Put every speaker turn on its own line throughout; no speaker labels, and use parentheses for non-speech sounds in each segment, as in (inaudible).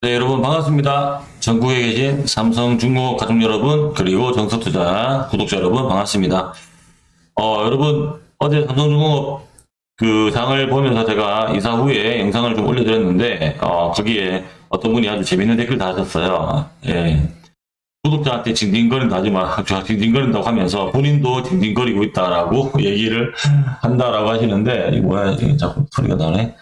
네, 여러분 반갑습니다. 전국에 계신 삼성중공업 가족 여러분, 그리고 정석투자 구독자 여러분 반갑습니다. 어, 여러분, 어제 삼성중공업 그 장을 보면서 제가 이사 후에 영상을 좀 올려드렸는데, 어, 거기에 어떤 분이 아주 재밌는 댓글 달았어요. 예. 구독자한테 징징거린다 하지 마. (laughs) 저 징징거린다고 하면서 본인도 징징거리고 있다라고 (laughs) 얘기를 한다라고 하시는데, 이 뭐야, 이게 자꾸 소리가 나네.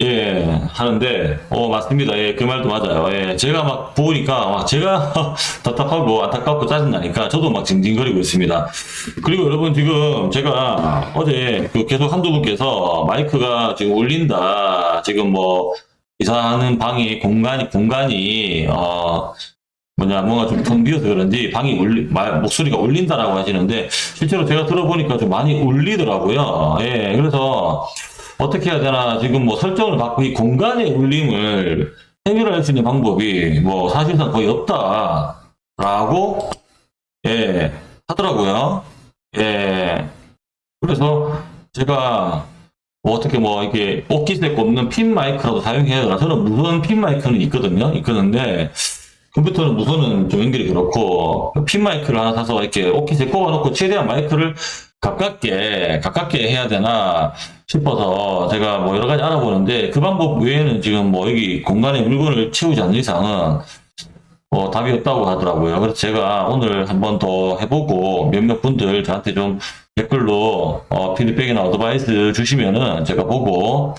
예, 하는데, 어, 맞습니다. 예, 그 말도 맞아요. 예, 제가 막 보니까, 막 제가 (laughs) 답답하고 안타깝고 짜증나니까 저도 막 징징거리고 있습니다. 그리고 여러분 지금 제가 어제 그 계속 한두 분께서 마이크가 지금 울린다. 지금 뭐, 이사하는 방이, 공간이, 공간이, 어, 뭐냐, 뭔가 좀 텅 비어서 그런지 방이 울리, 말, 목소리가 울린다라고 하시는데, 실제로 제가 들어보니까 좀 많이 울리더라고요. 예, 그래서, 어떻게 해야 되나 지금 뭐 설정을 받고 이 공간의 울림을 해결할 수 있는 방법이 뭐 사실상 거의 없다라고 예 하더라고요. 예. 그래서 제가 뭐 어떻게 뭐 이게 옷깃에 꼽는 핀 마이크라도 사용해야 되나 저는 무선 핀 마이크는 있거든요 있거든데 컴퓨터는 무선은 좀 연결이 그렇고 핀 마이크를 하나 사서 이렇게 옷깃에 꼽아놓고 최대한 마이크를 가깝게 가깝게 해야 되나 싶어서 제가 뭐 여러 가지 알아보는데 그 방법 외에는 지금 뭐 여기 공간에 물건을 채우지 않는 이상은 뭐 답이 없다고 하더라고요. 그래서 제가 오늘 한번 더 해보고 몇몇 분들 저한테 좀 댓글로 어, 피드백이나 어드바이스 주시면은 제가 보고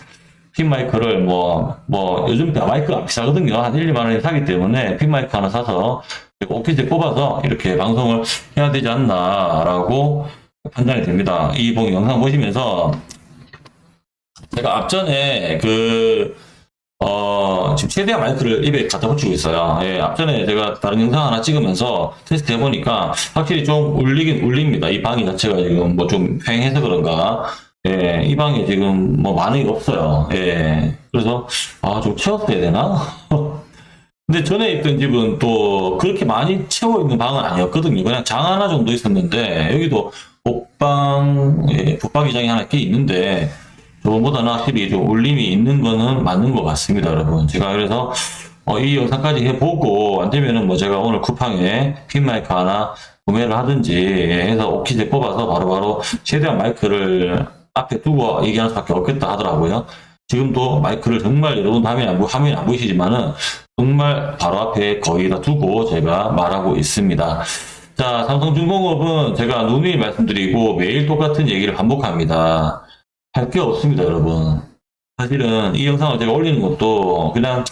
핀 마이크를 뭐, 뭐, 요즘 마이크가 비싸거든요. 한 1, 2만 원에 사기 때문에 핀 마이크 하나 사서 오피스에 꼽아서 이렇게 방송을 해야 되지 않나라고 판단이 됩니다. 이봉 영상 보시면서 제가 앞전에 그, 어, 지금 최대한 마이크를 입에 갖다 붙이고 있어요. 예, 앞전에 제가 다른 영상 하나 찍으면서 테스트 해보니까 확실히 좀 울리긴 울립니다. 이 방이 자체가 지금 뭐좀 휑해서 그런가. 예, 이 방에 지금 뭐 많은 게 없어요. 예. 그래서, 아, 좀 채웠어야 되나? (laughs) 근데 전에 있던 집은 또 그렇게 많이 채워 있는 방은 아니었거든요. 그냥 장 하나 정도 있었는데, 여기도 옷방, 예, 붙박이장이 하나 이렇게 있는데, 저거보다는 확실히 좀 울림이 있는 거는 맞는 것 같습니다, 여러분. 제가 그래서 어, 이 영상까지 해보고 안 되면은 뭐 제가 오늘 쿠팡에 핀 마이크 하나 구매를 하든지 해서 오키제 뽑아서 바로바로 최대한 마이크를 앞에 두고 얘기하는 수밖에 없겠다 하더라고요. 지금도 마이크를 정말 여러분 화면에 안, 보- 화면에 안 보이시지만은 정말 바로 앞에 거의 다 두고 제가 말하고 있습니다. 자, 삼성중공업은 제가 누누이 말씀드리고 매일 똑같은 얘기를 반복합니다. 할 게 없습니다, 여러분. 사실은 이 영상을 제가 올리는 것도 그냥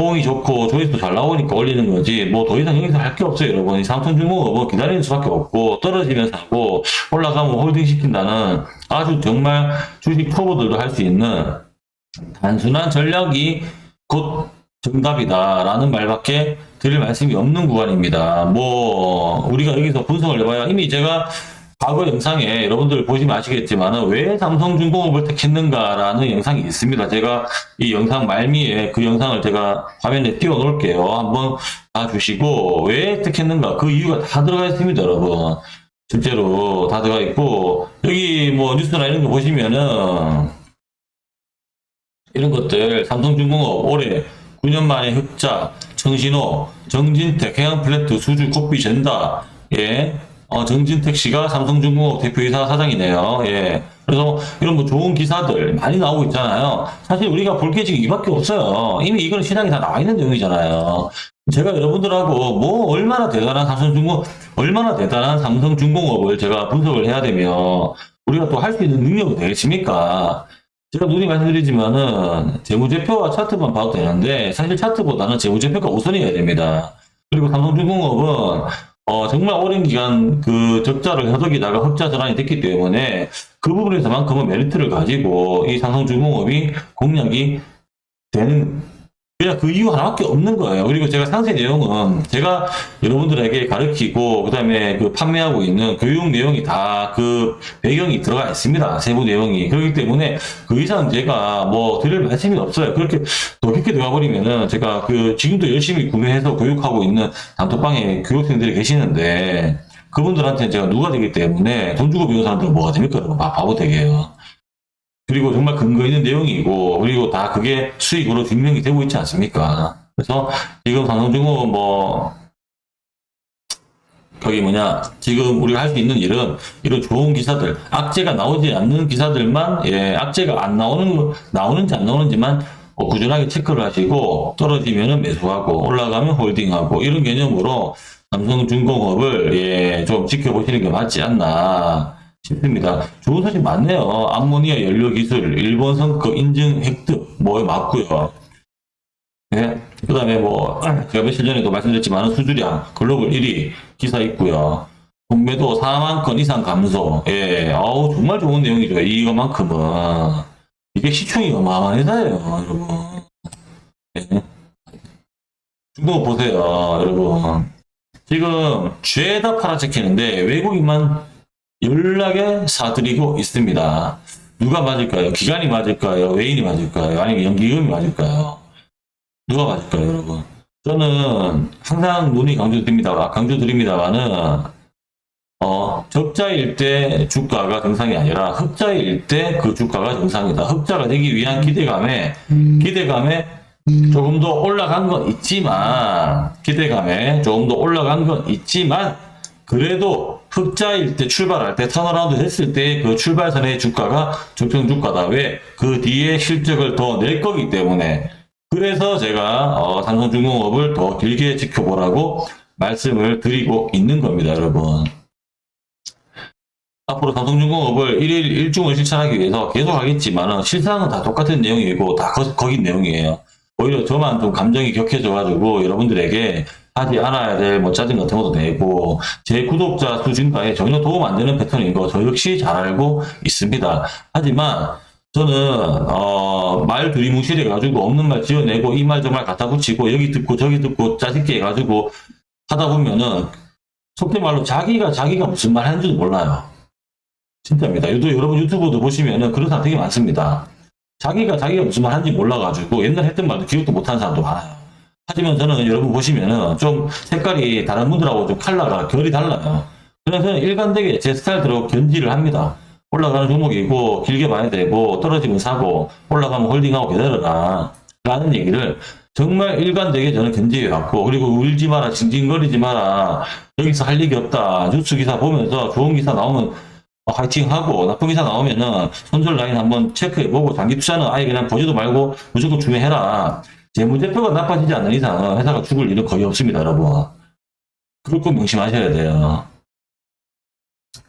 호응이 좋고 조회수도 잘 나오니까 올리는 거지 뭐 더 이상 여기서 할 게 없어요, 여러분. 이 삼성중공업은 기다리는 수밖에 없고 떨어지면서 하고 올라가면 홀딩 시킨다는 아주 정말 주식 초보들도 할 수 있는 단순한 전략이 곧 정답이다라는 말밖에 드릴 말씀이 없는 구간입니다. 뭐 우리가 여기서 분석을 해봐야 이미 제가 과거 영상에 여러분들 보시면 아시겠지만 왜 삼성중공업을 택했는가라는 영상이 있습니다. 제가 이 영상 말미에 그 영상을 제가 화면에 띄워 놓을게요. 한번 봐주시고 왜 택했는가 그 이유가 다 들어가 있습니다, 여러분. 실제로 다 들어가 있고 여기 뭐 뉴스나 이런 거 보시면은 이런 것들 삼성중공업 올해 9년 만에 흑자, 정신호, 정진택, 해양플랜트, 수주, 코피, 젠다, 예, 어, 정진택 씨가 삼성중공업 대표이사 사장이네요. 예. 그래서 이런 뭐 좋은 기사들 많이 나오고 있잖아요. 사실 우리가 볼 게 지금 이밖에 없어요. 이미 이건 시장에 다 나와 있는 내용이잖아요. 제가 여러분들하고 뭐 얼마나 대단한 삼성중공, 얼마나 대단한 삼성중공업을 제가 분석을 해야 되며 우리가 또 할 수 있는 능력이 되겠습니까? 제가 누누이 말씀드리지만은 재무제표와 차트만 봐도 되는데 사실 차트보다는 재무제표가 우선이어야 됩니다. 그리고 삼성중공업은 어, 정말 오랜 기간 그 적자를 허덕이다가 흑자 전환이 됐기 때문에 그 부분에서만큼은 메리트를 가지고 이 삼성중공업이 공략이 되는 그냥 그 이유 하나밖에 없는 거예요. 그리고 제가 상세 내용은 제가 여러분들에게 가르치고 그다음에 그 판매하고 있는 교육 내용이 다 그 배경이 들어가 있습니다. 세부 내용이 그렇기 때문에 그 이상 제가 뭐 드릴 말씀이 없어요. 그렇게 더 깊게 들어가 버리면은 제가 그 지금도 열심히 구매해서 교육하고 있는 단톡방에 교육생들이 계시는데 그분들한테 제가 누가 되기 때문에 돈 주고 배운 사람들은 뭐가 됩니까? 여러분 바- 바보 되게요. 그리고 정말 근거 있는 내용이고 그리고 다 그게 수익으로 증명이 되고 있지 않습니까? 그래서 지금 삼성중공업 뭐 거기 뭐냐 지금 우리가 할 수 있는 일은 이런 좋은 기사들 악재가 나오지 않는 기사들만 예 악재가 안 나오는 거- 나오는지 안 나오는지만 어, 꾸준하게 체크를 하시고 떨어지면은 매수하고 올라가면 홀딩하고 이런 개념으로 삼성중공업을 예, 좀 지켜보시는 게 맞지 않나 싶습니다. 좋은 소식 많네요. 암모니아 연료 기술 일본 성과 인증 획득 뭐 맞고요. 네. 그 다음에 뭐, (clears throat) 제가 며칠 전에도 말씀드렸지만, 수주량, 글로벌 1위 기사 있고요. 공매도 4만 건 이상 감소. 예, 아우, 정말 좋은 내용이죠. 이거만큼은. 이게 시총이 어마어마한 회사예요, 여러분. 예. 중국 보세요, 여러분. 지금 죄다 팔아찍히는데 외국인만 연락에 사들이고 있습니다. 누가 맞을까요? 기관이 맞을까요? 외인이 맞을까요? 아니면 연기금이 맞을까요? 누가 맞을까요, 여러분? 저는 항상 논의 강조드립니다. 강조드립니다만은 어, 적자일 때 주가가 정상이 아니라 흑자일 때 그 주가가 정상이다. 흑자가 되기 위한 기대감에 기대감에 조금 더 올라간 건 있지만 기대감에 조금 더 올라간 건 있지만 그래도 흑자일 때 출발할 때 턴어라운드 했을 때 그 출발선의 주가가 적정 주가다. 왜? 그 뒤에 실적을 더 낼 거기 때문에 그래서 제가 어, 삼성중공업을 더 길게 지켜보라고 말씀을 드리고 있는 겁니다, 여러분. 앞으로 삼성중공업을 1일 1중을 실천하기 위해서 계속 하겠지만 실상은 다 똑같은 내용이고 다 거, 거긴 내용이에요. 오히려 저만 좀 감정이 격해져가지고 여러분들에게 하지 않아야 될 뭐 짜증 같은 것도 내고 제 구독자 수 증가에 전혀 도움 안 되는 패턴인 거 저 역시 잘 알고 있습니다. 하지만 저는 어, 말 두리뭉실 해 가지고 없는 말 지어내고 이 말 저 말 갖다 붙이고 여기 듣고 저기 듣고 짜증게 해가지고 하다 보면은 속된 말로 자기가 자기가 무슨 말 하는지도 몰라요. 진짜입니다. 또 여러분 유튜브도 보시면은 그런 사람 되게 많습니다. 자기가 자기가 무슨 말 하는지 몰라가지고 옛날 했던 말도 기억도 못하는 사람도 많아요. 하지만 저는 여러분 보시면은 좀 색깔이 다른 분들하고 좀 컬러가 결이 달라요. 그래서 일관되게 제 스타일대로 견지를 합니다. 올라가는 종목이고 길게 봐야 되고 떨어지면 사고 올라가면 홀딩하고 기다려라 라는 얘기를 정말 일관되게 저는 견지해 왔고 그리고 울지 마라 징징거리지 마라 여기서 할 얘기 없다 뉴스 기사 보면서 좋은 기사 나오면 어, 화이팅 하고 나쁜 기사 나오면은 손절 라인 한번 체크해보고 장기 투자는 아예 그냥 보지도 말고 무조건 중매해라 재무제표가 나빠지지 않는 이상은 회사가 죽을 일은 거의 없습니다 여러분 꼭 명심하셔야 돼요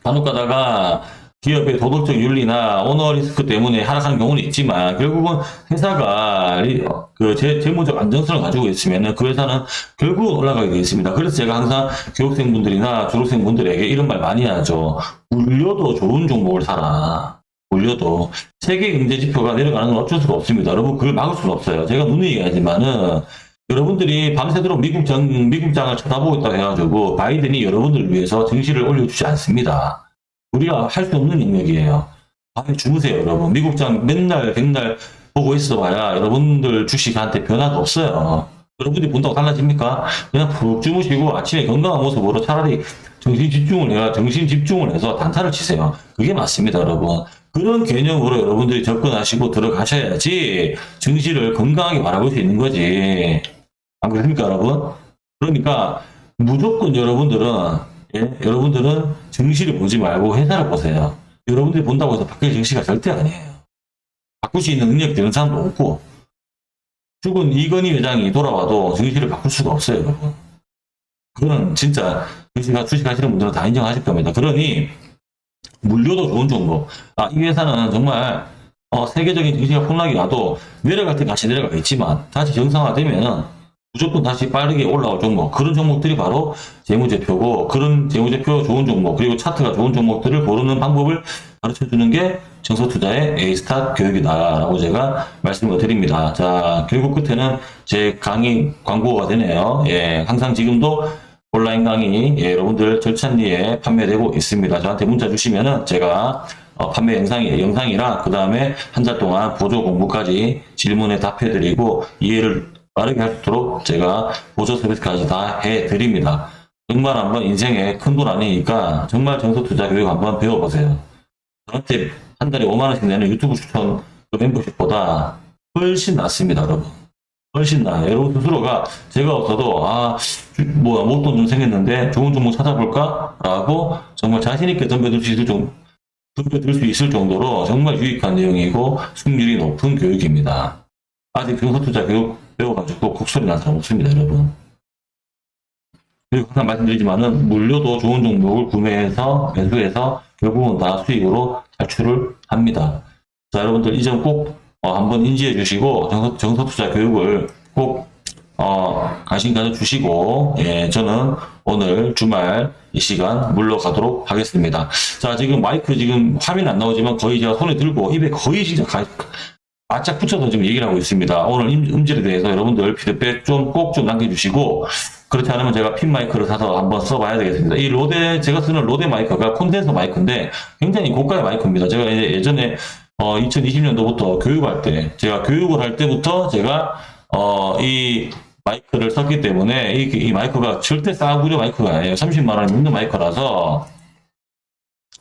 간혹 가다가 기업의 도덕적 윤리나 오너 리스크 때문에 하락하는 경우는 있지만 결국은 회사가 리- 그 재, 재무적 안정성을 가지고 있으면 그 회사는 결국은 올라가게 되어 있습니다. 그래서 제가 항상 교육생분들이나 졸업생분들에게 이런 말 많이 하죠. 물려도 좋은 종목을 사라. 물려도 세계 경제 지표가 내려가는 건 어쩔 수가 없습니다. 여러분 그걸 막을 수는 없어요. 제가 누누이 얘기하지만은 여러분들이 밤새도록 미국 장 미국 장을 쳐다보고 있다고 해가지고 바이든이 여러분들을 위해서 증시를 올려주지 않습니다. 우리가 할 수 없는 영역이에요. 밤에 주무세요, 여러분. 미국장 맨날 백날 보고 있어 봐야 여러분들 주식한테 변화가 없어요. 여러분들이 본다고 달라집니까? 그냥 푹 주무시고 아침에 건강한 모습으로 차라리 정신 집중을 해야 정신 집중을 해서 단타를 치세요. 그게 맞습니다, 여러분. 그런 개념으로 여러분들이 접근하시고 들어가셔야지 증시를 건강하게 바라볼 수 있는 거지. 안 그렇습니까, 여러분? 그러니까 무조건 여러분들은 예, 여러분들은 증시를 보지 말고 회사를 보세요. 여러분들이 본다고 해서 바뀔 증시가 절대 아니에요. 바꿀 수 있는 능력이 되는 사람도 없고 죽은 이건희 회장이 돌아와도 증시를 바꿀 수가 없어요, 여러분. 그거는 진짜 증시가 주식하시는 분들은 다 인정하실 겁니다. 그러니 물려도 좋은 종목. 아, 이 회사는 정말 어, 세계적인 증시가 폭락이 와도 내려갈 때 같이 내려가겠지만 다시 정상화되면 무조건 다시 빠르게 올라올 종목 그런 종목들이 바로 재무제표고 그런 재무제표 좋은 종목 그리고 차트가 좋은 종목들을 고르는 방법을 가르쳐 주는 게 정서투자의 A스타 교육이다 라고 제가 말씀을 드립니다. 자 결국 끝에는 제 강의 광고가 되네요. 예, 항상 지금도 온라인 강의 예, 여러분들 절찬 리에 판매되고 있습니다. 저한테 문자 주시면은 제가 어, 판매 영상이 영상이랑 그 다음에 한 달 동안 보조 공부까지 질문에 답해드리고 이해를 빠르게 할 수 있도록 제가 보조 서비스까지 다 해드립니다. 정말 한번 인생에 큰 돈 아니니까 정말 정서 투자 교육 한번 배워보세요. 저한테 한 달에 5만 원씩 내는 유튜브 추천 그 멤버십보다 훨씬 낫습니다, 여러분. 훨씬 나아요. 여러분 스스로가 제가 없어도 아, 주- 뭐 목돈 좀 생겼는데 좋은 종목 찾아볼까 라고 정말 자신 있게 덤벼들 수 있을 정 덤벼들 수 있을 정도로 정말 유익한 내용이고 승률이 높은 교육입니다. 아직 중소투자 교육 배워가지고 곡소리 난 사람 없습니다, 여러분. 그리고 항상 말씀드리지만은 물려도 좋은 종목을 구매해서 매수해서 결국은 다 수익으로 탈출을 합니다. 자, 여러분들 이 점 꼭 어, 한번 인지해 주시고 정서, 정서투자 교육을 꼭 어, 관심 가져 주시고 예, 저는 오늘 주말 이 시간 물러가도록 하겠습니다. 자, 지금 마이크 지금 화면 안 나오지만 거의 제가 손에 들고 입에 거의 진짜 가, 바짝 붙여서 지금 얘기를 하고 있습니다. 오늘 음, 음질에 대해서 여러분들 피드백 좀 꼭 좀 남겨주시고 그렇지 않으면 제가 핀 마이크를 사서 한번 써봐야 되겠습니다. 이 로데 제가 쓰는 로데 마이크가 콘덴서 마이크인데 굉장히 고가의 마이크입니다. 제가 이제 예전에 어, 2020년도부터 교육할 때 제가 교육을 할 때부터 제가 어, 이 마이크를 썼기 때문에 이, 이 마이크가 절대 싸구려 마이크가 아니에요. 30만 원 있는 마이크라서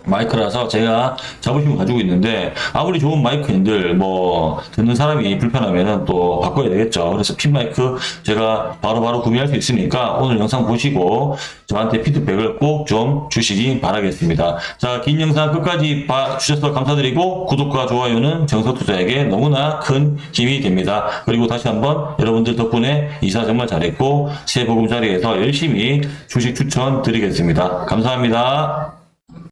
마이크라서 제가 자부심을 가지고 있는데 아무리 좋은 마이크인들 뭐 듣는 사람이 불편하면은 또 바꿔야 되겠죠. 그래서 핀 마이크 제가 바로 바로 구매할 수 있으니까 오늘 영상 보시고 저한테 피드백을 꼭 좀 주시기 바라겠습니다. 자, 긴 영상 끝까지 봐주셔서 감사드리고 구독과 좋아요는 정서 투자에게 너무나 큰 힘이 됩니다. 그리고 다시 한번 여러분들 덕분에 이사 정말 잘했고 새해 복음 자리에서 열심히 주식 추천 드리겠습니다. 감사합니다.